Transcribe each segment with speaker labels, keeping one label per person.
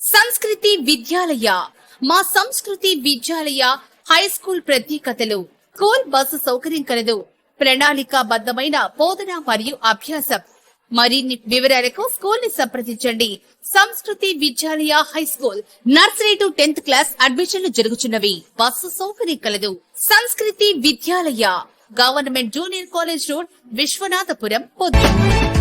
Speaker 1: సంస్కృతి విద్యాలయ. మా సంస్కృతి విద్యాలయ హై స్కూల్ ప్రత్యేకతలు. స్కూల్ బస్సు సౌకర్యం కలదు. ప్రణాళికాబద్ధమైన బోధన మరియు అభ్యాసం. మరిన్ని వివరాలకు స్కూల్ని సంప్రదించండి. Sanskriti Vidyalaya high school nursery to tenth class అడ్మిషన్లు జరుగుతున్నవి బస్సు సౌకర్యం కలదు. Sanskriti Vidyalaya government junior college road Vishwanathapuram పొద్దు.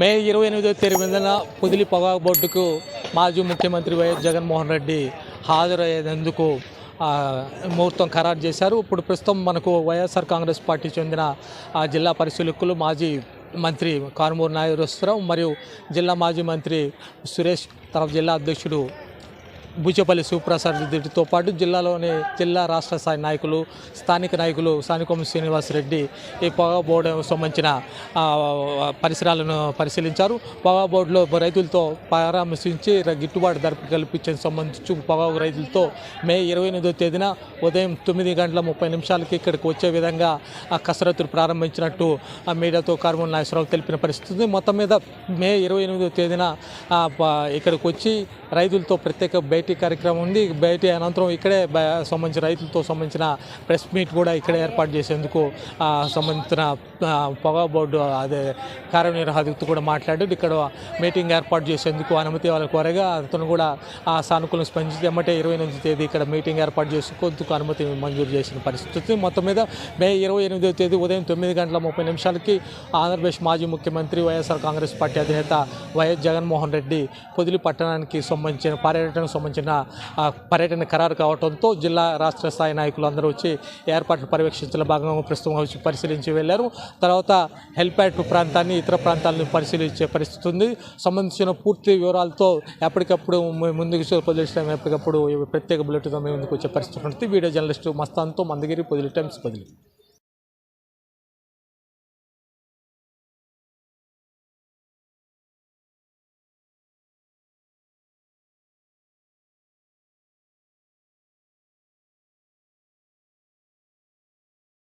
Speaker 2: మే ఇరవై ఎనిమిదో తేదీన పొదిలి పొగాకు బోర్డుకు మాజీ ముఖ్యమంత్రి వైఎస్ జగన్మోహన్ రెడ్డి హాజరయ్యేందుకు ముహూర్తం ఖరారు చేశారు. ఇప్పుడు ప్రస్తుతం మనకు వైఎస్ఆర్ కాంగ్రెస్ పార్టీ చెందిన జిల్లా పరిశీలకులు మాజీ మంత్రి కారుమూరు నాగేశ్వరరావు మరియు జిల్లా మాజీ మంత్రి సురేష్ తన జిల్లా అధ్యక్షుడు బూచేపల్లి శివప్రసాద్ రెడ్డితో పాటు జిల్లాలోని జిల్లా రాష్ట్ర స్థాయి నాయకులు స్థానిక నాయకులు స్థానికొమ్మ శ్రీనివాస్ రెడ్డి ఈ పొగా బోర్డు సంబంధించిన పరిసరాలను పరిశీలించారు. పొగా బోర్డులో రైతులతో పరామర్శించి గిట్టుబాటు ధర కల్పించే సంబంధించి పొగాకు రైతులతో మే ఇరవై ఎనిమిదో తేదీన ఉదయం తొమ్మిది గంటల ముప్పై నిమిషాలకి ఇక్కడికి వచ్చే విధంగా కసరత్తులు ప్రారంభించినట్టు మీడియాతో కార్మూల్ నాగేశ్వరరావు తెలిపిన పరిస్థితి మొత్తం మీద మే ఇరవై ఎనిమిదో తేదీన ఇక్కడికి వచ్చి రైతులతో ప్రత్యేక భేటీ కార్యక్రమం ఉంది. భేటీ అనంతరం ఇక్కడే సంబంధించిన రైతులతో సంబంధించిన ప్రెస్ మీట్ కూడా ఇక్కడే ఏర్పాటు చేసేందుకు సంబంధించిన పొగా బోర్డు అదే కార్యనిర్వాహకులతో కూడా మాట్లాడు ఇక్కడ మీటింగ్ ఏర్పాటు చేసేందుకు అనుమతి వాళ్ళ కోరగా అతను కూడా ఆ సానుకూలం స్పందించి ఎమ్మటే ఇరవై ఎనిమిది తేదీ ఇక్కడ మీటింగ్ ఏర్పాటు చేసుకుందుకు అనుమతి మంజూరు చేసిన పరిస్థితి. మొత్తం మీద మే ఇరవై ఎనిమిదో తేదీ ఉదయం తొమ్మిది గంటల ముప్పై నిమిషాలకి ఆంధ్రప్రదేశ్ మాజీ ముఖ్యమంత్రి వైఎస్ఆర్ కాంగ్రెస్ పార్టీ అధినేత వైఎస్ జగన్మోహన్ రెడ్డి పొదిలి పట్టణానికి సంబంధించిన పర్యటనకు సంబంధించిన పర్యటన ఖరారు కావడంతో జిల్లా రాష్ట్ర స్థాయి నాయకులు అందరూ వచ్చి ఏర్పాట్లు పర్యవేక్షించిన భాగంగా ప్రస్తుతం వచ్చి పరిశీలించి వెళ్ళారు. తర్వాత హెల్ప్యాడ్ ప్రాంతాన్ని ఇతర ప్రాంతాలను పరిశీలించే పరిస్థితి ఉంది. సంబంధించిన పూర్తి వివరాలతో ఎప్పటికప్పుడు ము- ముందుకు పొదిలిస్తాం ఎప్పటికప్పుడు ప్రత్యేక బులెటిన్తో మేము ముందుకు వచ్చే పరిస్థితి ఉంటుంది. వీడియో జర్నలిస్టు మస్తాన్తో మందగిరి పొదిలి టైమ్స్ పొదిలి.